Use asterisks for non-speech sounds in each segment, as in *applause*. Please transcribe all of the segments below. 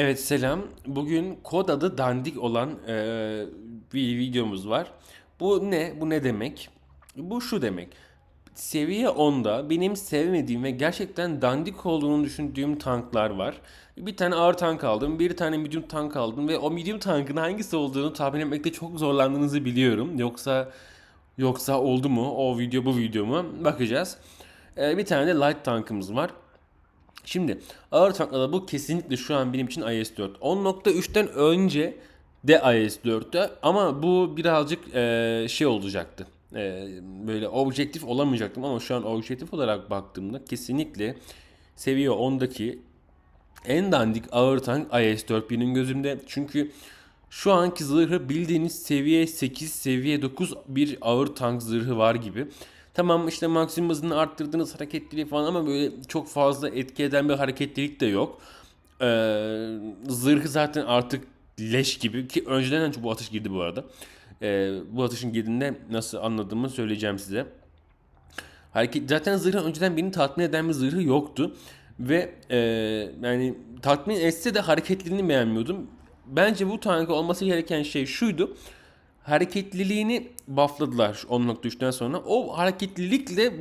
Evet selam. Bugün kod adı dandik olan eee, bir videomuz var. Bu ne? Bu ne demek? Bu şu demek. Seviye 10'da benim sevmediğim ve gerçekten dandik olduğunu düşündüğüm tanklar var. Bir tane ağır tank aldım, bir tane medium tank aldım ve o medium tankın hangisi olduğunu tahmin etmekte çok zorlandığınızı biliyorum. Yoksa yoksa oldu mu? O video bu video mu? Bakacağız. Eee, bir tane de light tankımız var. Şimdi ağır tanklarda bu kesinlikle şu an benim için IS-4. 10.3'ten önce de IS-4'te ama bu birazcık eee, şey olacaktı. Eee, böyle objektif olamayacaktım ama şu an objektif olarak baktığımda kesinlikle seviye 10'daki en dandik ağır tank IS-4 benim gözümde. Çünkü şu anki zırhı bildiğiniz seviye 8, seviye 9 bir ağır tank zırhı var gibi. Tamam işte maksimum hızını arttırdınız hareketliliği falan ama böyle çok fazla etki eden bir hareketlilik de yok. Ee, zırhı zaten artık leş gibi ki önceden önce bu atış girdi bu arada. Ee, bu atışın girdiğinde nasıl anladığımı söyleyeceğim size. Hareket zaten zırhı önceden beni tatmin eden bir zırhı yoktu ve e, yani tatmin etse de hareketliliğini beğenmiyordum. Bence bu tankı olması gereken şey şuydu. Hareketliliğini buffladılar şu 10.3'ten sonra. O hareketlilikle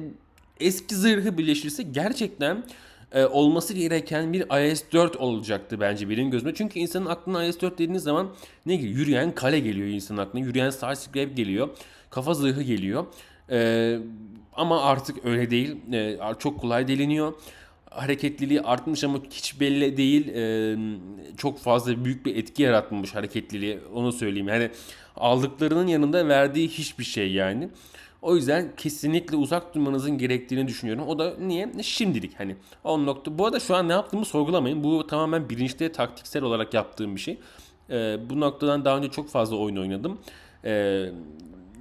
eski zırhı birleşirse gerçekten e, olması gereken bir IS-4 olacaktı bence benim gözüme. Çünkü insanın aklına IS-4 dediğiniz zaman ne geliyor? Yürüyen kale geliyor insanın aklına. Yürüyen Starscrap geliyor. Kafa zırhı geliyor. E, ama artık öyle değil. E, çok kolay deliniyor. Hareketliliği artmış ama hiç belli değil. E, çok fazla büyük bir etki yaratmamış hareketliliği. Onu söyleyeyim. Yani aldıklarının yanında verdiği hiçbir şey yani. O yüzden kesinlikle uzak durmanızın gerektiğini düşünüyorum. O da niye? Şimdilik hani 10 nokta. Bu arada şu an ne yaptığımı sorgulamayın. Bu tamamen bilinçli taktiksel olarak yaptığım bir şey. Ee, bu noktadan daha önce çok fazla oyun oynadım. Ee,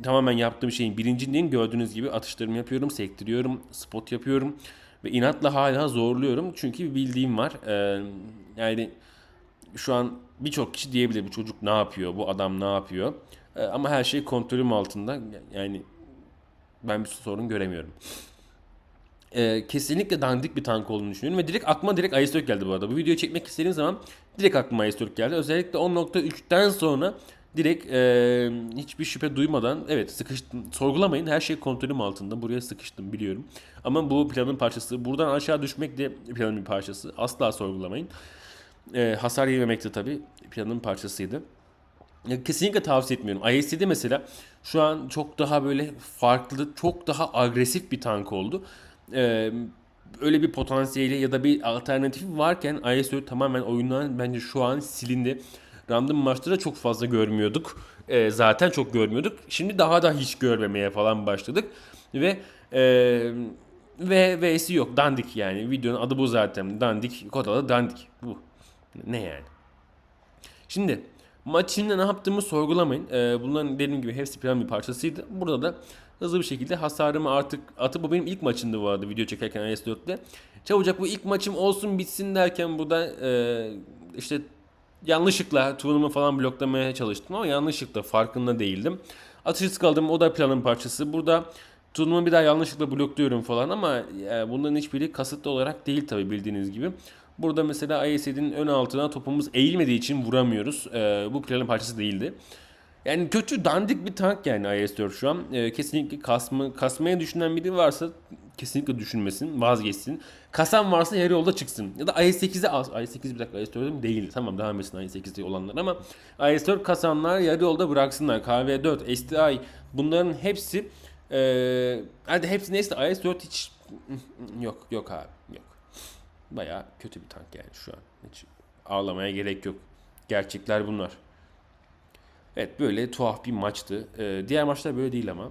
tamamen yaptığım şeyin bilincindeyim. Gördüğünüz gibi atışlarımı yapıyorum, sektiriyorum, spot yapıyorum. Ve inatla hala zorluyorum. Çünkü bir bildiğim var. Ee, yani şu an birçok kişi diyebilir bu çocuk ne yapıyor, bu adam ne yapıyor. Ee, ama her şey kontrolüm altında. Yani ben bir sorun göremiyorum. Ee, kesinlikle dandik bir tank olduğunu düşünüyorum ve direkt aklıma direkt IS-4 geldi bu arada. Bu videoyu çekmek istediğim zaman direkt aklıma IS-4 geldi. Özellikle 10.3'ten sonra direkt e, hiçbir şüphe duymadan evet sıkıştım. Sorgulamayın her şey kontrolüm altında. Buraya sıkıştım biliyorum. Ama bu planın parçası. Buradan aşağı düşmek de planın bir parçası. Asla sorgulamayın. E, hasar yememek de tabii planın parçasıydı. Kesinlikle tavsiye etmiyorum. IS'de mesela şu an çok daha böyle farklı, çok daha agresif bir tank oldu. Ee, öyle bir potansiyeli ya da bir alternatifi varken IS-4 tamamen oyundan bence şu an silindi. Random maçta da çok fazla görmüyorduk. Ee, zaten çok görmüyorduk. Şimdi daha da hiç görmemeye falan başladık. Ve e, ve V'si yok. Dandik yani. Videonun adı bu zaten. Dandik. Kodala dandik. Bu. Ne yani? Şimdi maç içinde ne yaptığımı sorgulamayın. Ee, bunların dediğim gibi hepsi plan bir parçasıydı. Burada da hızlı bir şekilde hasarımı artık atıp bu benim ilk maçımdı bu arada video çekerken IS-4'te. Çabucak bu ilk maçım olsun bitsin derken burada e, işte yanlışlıkla turnumu falan bloklamaya çalıştım ama yanlışlıkla farkında değildim. Atışsız kaldım o da planın parçası. Burada turnumu bir daha yanlışlıkla blokluyorum falan ama e, bunların hiçbiri kasıtlı olarak değil tabi bildiğiniz gibi. Burada mesela IS-7'nin ön altına topumuz eğilmediği için vuramıyoruz. Ee, bu planın parçası değildi. Yani kötü dandik bir tank yani IS-4 şu an. Ee, kesinlikle kasma, kasmaya düşünen biri varsa kesinlikle düşünmesin, vazgeçsin. Kasan varsa yarı yolda çıksın. Ya da IS-8'e al. IS-8 bir dakika IS-4'üm değil. Tamam devam etsin IS-8'de olanlar ama IS-4 kasanlar yarı yolda bıraksınlar. KV-4, STI bunların hepsi ee, hadi hepsi neyse IS-4 hiç yok yok abi yok. Baya kötü bir tank yani şu an. Hiç ağlamaya gerek yok. Gerçekler bunlar. Evet böyle tuhaf bir maçtı. Ee, diğer maçlar böyle değil ama.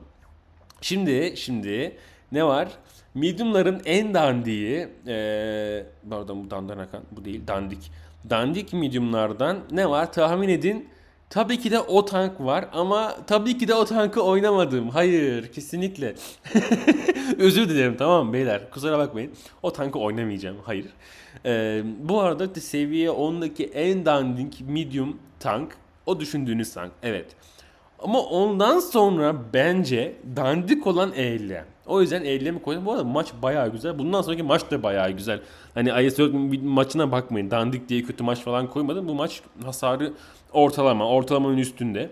Şimdi şimdi ne var? Medium'ların en dandiği ee, pardon bu dandan akan bu değil dandik. Dandik medium'lardan ne var? Tahmin edin. Tabii ki de o tank var ama tabii ki de o tankı oynamadım. Hayır, kesinlikle. *laughs* Özür dilerim tamam beyler? Kusura bakmayın. O tankı oynamayacağım. Hayır. Ee, bu arada seviye 10'daki en dandik medium tank o düşündüğünüz tank. Evet. Ama ondan sonra bence dandik olan eğlem. O yüzden eğlemi koydum. Bu arada maç bayağı güzel. Bundan sonraki maç da bayağı güzel. Hani IS 4 maçına bakmayın. Dandik diye kötü maç falan koymadım. Bu maç hasarı ortalama. Ortalamanın üstünde.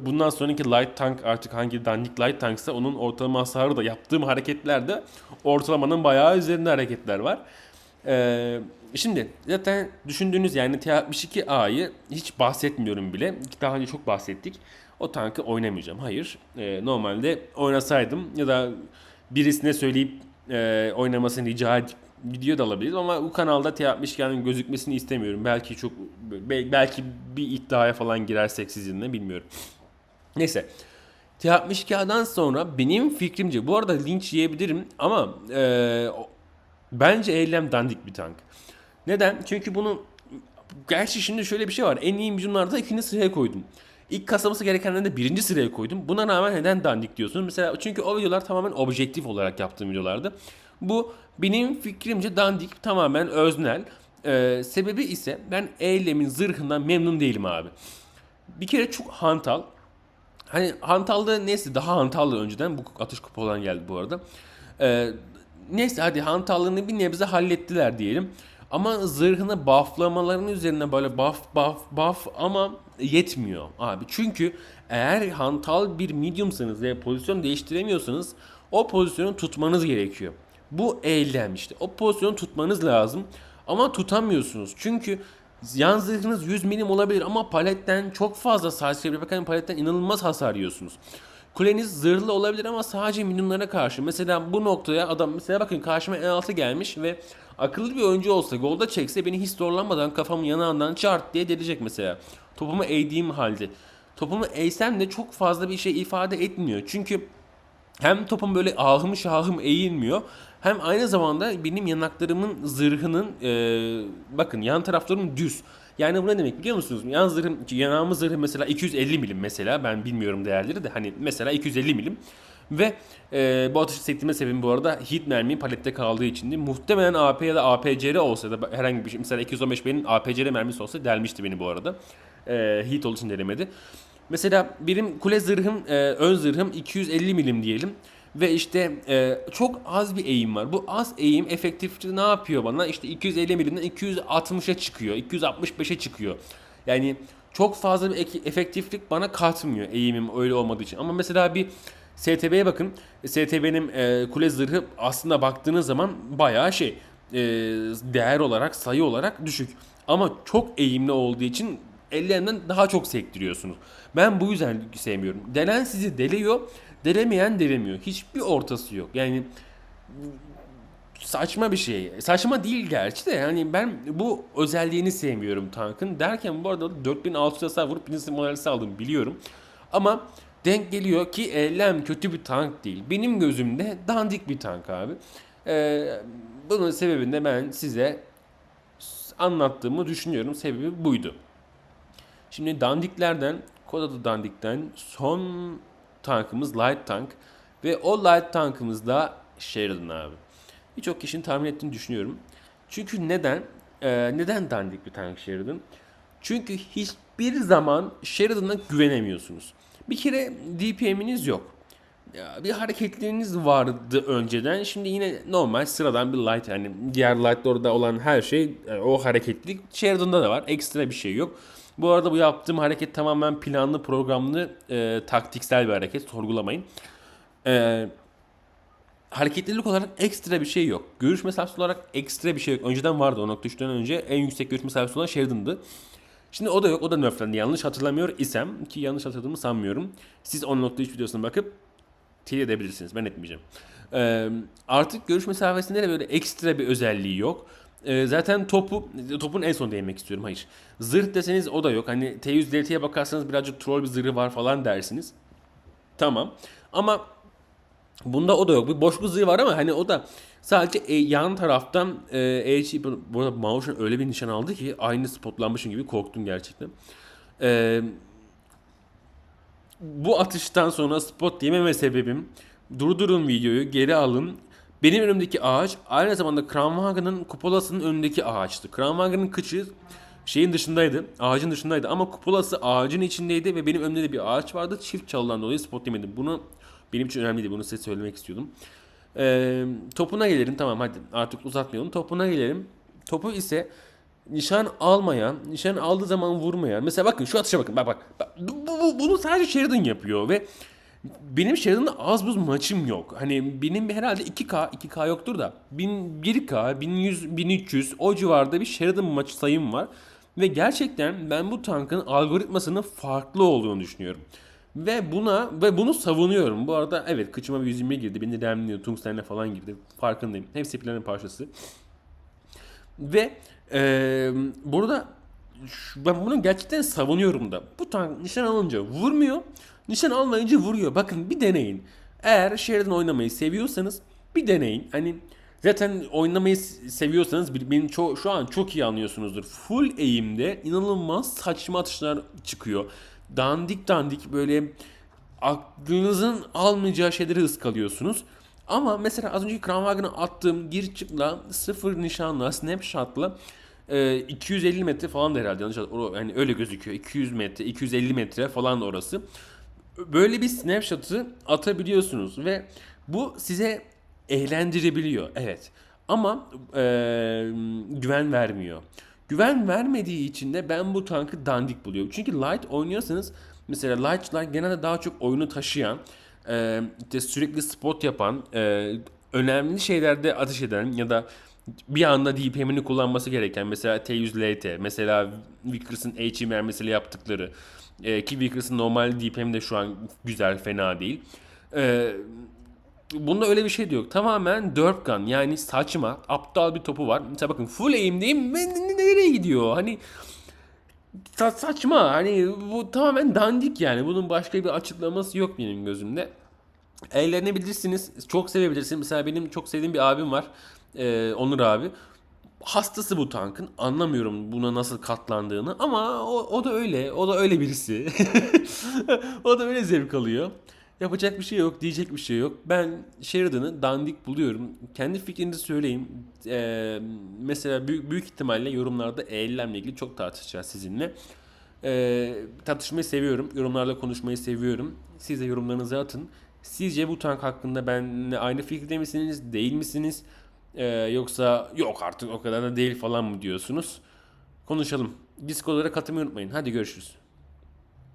Bundan sonraki light tank artık hangi dandik light tanksa onun ortalama hasarı da yaptığım hareketlerde ortalamanın bayağı üzerinde hareketler var. Ee, şimdi zaten düşündüğünüz yani T-62A'yı hiç bahsetmiyorum bile. Daha önce çok bahsettik. O tankı oynamayacağım. Hayır. Ee, normalde oynasaydım ya da birisine söyleyip e, oynamasını rica edip video da alabiliriz ama bu kanalda T-62'nin gözükmesini istemiyorum. Belki çok belki bir iddiaya falan girersek sizinle bilmiyorum. Neyse. T-62'dan sonra benim fikrimce bu arada linç yiyebilirim ama e, bence eylem dandik bir tank. Neden? Çünkü bunu gerçi şimdi şöyle bir şey var. En iyi milyonlarda ikinci sıraya koydum. İlk kasaması gerekenlerinde birinci sıraya koydum. Buna rağmen neden dandik diyorsunuz? Mesela çünkü o videolar tamamen objektif olarak yaptığım videolardı. Bu benim fikrimce dandik tamamen öznel. Ee, sebebi ise ben eylemin zırhından memnun değilim abi. Bir kere çok hantal. Hani hantalda neyse daha hantaldı önceden. Bu atış kupolan geldi bu arada. Ee, neyse hadi hantallığını bir nebze hallettiler diyelim. Ama zırhını bufflamalarının üzerine böyle buff buff buff ama yetmiyor abi. Çünkü eğer hantal bir mediumsanız ve pozisyon değiştiremiyorsanız o pozisyonu tutmanız gerekiyor. Bu eylem işte. O pozisyonu tutmanız lazım. Ama tutamıyorsunuz. Çünkü yan zırhınız 100 milim olabilir ama paletten çok fazla sadece bakın paletten inanılmaz hasar yiyorsunuz. Kuleniz zırhlı olabilir ama sadece minyonlara karşı. Mesela bu noktaya adam mesela bakın karşıma E6 gelmiş ve akıllı bir oyuncu olsa golda çekse beni hiç zorlanmadan kafamın yanağından çart diye delecek mesela. Topumu eğdiğim halde. Topumu eğsem de çok fazla bir şey ifade etmiyor. Çünkü hem topum böyle ahım şahım eğilmiyor. Hem aynı zamanda benim yanaklarımın zırhının e, bakın yan taraflarım düz. Yani bu ne demek biliyor musunuz? Yan zırhım, yanağımın zırhı mesela 250 milim mesela ben bilmiyorum değerleri de hani mesela 250 milim. Ve e, bu atışı sektirme sebebim bu arada hit mermi palette kaldığı içindi. Muhtemelen AP ya da APCR olsa da herhangi bir şey mesela 215 benim APCR mermisi olsa delmişti beni bu arada. E, hit olduğu için delemedi. Mesela benim kule zırhım, e, ön zırhım 250 milim diyelim. Ve işte e, çok az bir eğim var. Bu az eğim efektifliği ne yapıyor bana? İşte 250 milimden 260'a çıkıyor. 265'e çıkıyor. Yani çok fazla bir efektiflik bana katmıyor eğimim öyle olmadığı için. Ama mesela bir STB'ye bakın. STB'nin e, kule zırhı aslında baktığınız zaman bayağı şey e, değer olarak sayı olarak düşük. Ama çok eğimli olduğu için ellerinden daha çok sektiriyorsunuz. Ben bu yüzden sevmiyorum. Delen sizi deliyor, delemeyen delemiyor. Hiçbir ortası yok. Yani saçma bir şey. Saçma değil gerçi de yani ben bu özelliğini sevmiyorum tankın. Derken bu arada 4600 hasar vurup birinci moralisi aldım biliyorum. Ama denk geliyor ki Eylem kötü bir tank değil. Benim gözümde dandik bir tank abi. Ee, bunun sebebini ben size anlattığımı düşünüyorum. Sebebi buydu. Şimdi dandiklerden, kod adı dandikten son tankımız light tank. Ve o light tankımız da Sheridan abi. Birçok kişinin tahmin ettiğini düşünüyorum. Çünkü neden? Ee, neden dandik bir tank Sheridan? Çünkü hiçbir zaman Sheridan'a güvenemiyorsunuz. Bir kere DPM'iniz yok. Bir hareketleriniz vardı önceden. Şimdi yine normal sıradan bir light yani diğer light'larda olan her şey yani o hareketlilik Sheridan'da da var. Ekstra bir şey yok. Bu arada bu yaptığım hareket tamamen planlı, programlı, e, taktiksel bir hareket. Sorgulamayın. E, hareketlilik olarak ekstra bir şey yok. Görüş mesafesi olarak ekstra bir şey yok. Önceden vardı o nokta üçten önce en yüksek görüş mesafesi olan Sheridan'dı. Şimdi o da yok. O da nerflendi. Yanlış hatırlamıyor isem ki yanlış hatırladığımı sanmıyorum. Siz 10.3 videosuna bakıp teyit edebilirsiniz. Ben etmeyeceğim. Ee, artık görüş mesafesinde de böyle ekstra bir özelliği yok. Ee, zaten topu topun en son değinmek istiyorum. Hayır. Zırh deseniz o da yok. Hani T100 DT'ye bakarsanız birazcık troll bir zırhı var falan dersiniz. Tamam. Ama bunda o da yok. Bir boş bir zırhı var ama hani o da sadece e, yan taraftan e, e, bu arada Mauş'un öyle bir nişan aldı ki aynı spotlanmışım gibi korktum gerçekten. Eee bu atıştan sonra spot yememe sebebim durdurun videoyu geri alın. Benim önümdeki ağaç aynı zamanda Kramwagen'ın kupolasının önündeki ağaçtı. Kramwagen'ın kıçı şeyin dışındaydı. Ağacın dışındaydı ama kupolası ağacın içindeydi ve benim önümde de bir ağaç vardı. Çift çalıdan dolayı spot yemedim. Bunu benim için önemliydi. Bunu size söylemek istiyordum. Ee, topuna gelelim. Tamam hadi artık uzatmayalım. Topuna gelelim. Topu ise nişan almayan, nişan aldığı zaman vurmayan. Mesela bakın şu atışa bakın. Bak bak. bak bu, bu- bunu sadece Sheridan yapıyor ve benim Sheridan'la az buz maçım yok. Hani benim herhalde 2K, 2K yoktur da 1000, 1K, 1100, 1300 o civarda bir Sheridan maç sayım var. Ve gerçekten ben bu tankın algoritmasının farklı olduğunu düşünüyorum. Ve buna ve bunu savunuyorum. Bu arada evet kıçıma bir 120 girdi. Beni demliyor. Tungstenle falan girdi. Farkındayım. Hepsi planın parçası. Ve eee burada ben bunu gerçekten savunuyorum da. Bu tank nişan alınca vurmuyor. Nişan almayınca vuruyor. Bakın bir deneyin. Eğer Sheridan oynamayı seviyorsanız bir deneyin. Hani zaten oynamayı seviyorsanız beni ço- şu an çok iyi anlıyorsunuzdur. Full eğimde inanılmaz saçma atışlar çıkıyor. Dandik dandik böyle aklınızın almayacağı şeyleri ıskalıyorsunuz. Ama mesela az önceki Kranwagen'a attığım gir çıkla sıfır nişanla snapshotla e, 250 metre falan da herhalde yanlış yani öyle gözüküyor. 200 metre, 250 metre falan da orası. Böyle bir snapshot'ı atabiliyorsunuz ve bu size eğlendirebiliyor. Evet. Ama e, güven vermiyor. Güven vermediği için de ben bu tankı dandik buluyorum. Çünkü light oynuyorsanız mesela light'lar genelde daha çok oyunu taşıyan, e, işte sürekli spot yapan, e, önemli şeylerde ateş eden ya da bir anda DPM'ini kullanması gereken mesela T100 LT, mesela Vickers'ın HE mermisiyle yaptıkları e, ki Vickers'ın normal DPM de şu an güzel, fena değil. E, Bunda öyle bir şey de yok. Tamamen derp gun yani saçma, aptal bir topu var. Mesela bakın full aim'deyim ve nereye gidiyor? Hani sa- saçma. Hani bu tamamen dandik yani. Bunun başka bir açıklaması yok benim gözümde. Eğlenebilirsiniz. Çok sevebilirsiniz. Mesela benim çok sevdiğim bir abim var. Ee, Onur abi. Hastası bu tankın. Anlamıyorum buna nasıl katlandığını ama o, o da öyle. O da öyle birisi. *laughs* o da öyle zevk alıyor. Yapacak bir şey yok, diyecek bir şey yok. Ben Sheridan'ı dandik buluyorum. Kendi fikrinizi söyleyeyim. Ee, mesela büyük, büyük ihtimalle yorumlarda eğilimle ilgili çok tartışacağız sizinle. Ee, tartışmayı seviyorum. Yorumlarla konuşmayı seviyorum. Siz de yorumlarınızı atın. Sizce bu tank hakkında benimle aynı fikirde misiniz? Değil misiniz? Ee, yoksa yok artık o kadar da değil falan mı diyorsunuz? Konuşalım. Discord'lara katılmayı unutmayın. Hadi görüşürüz.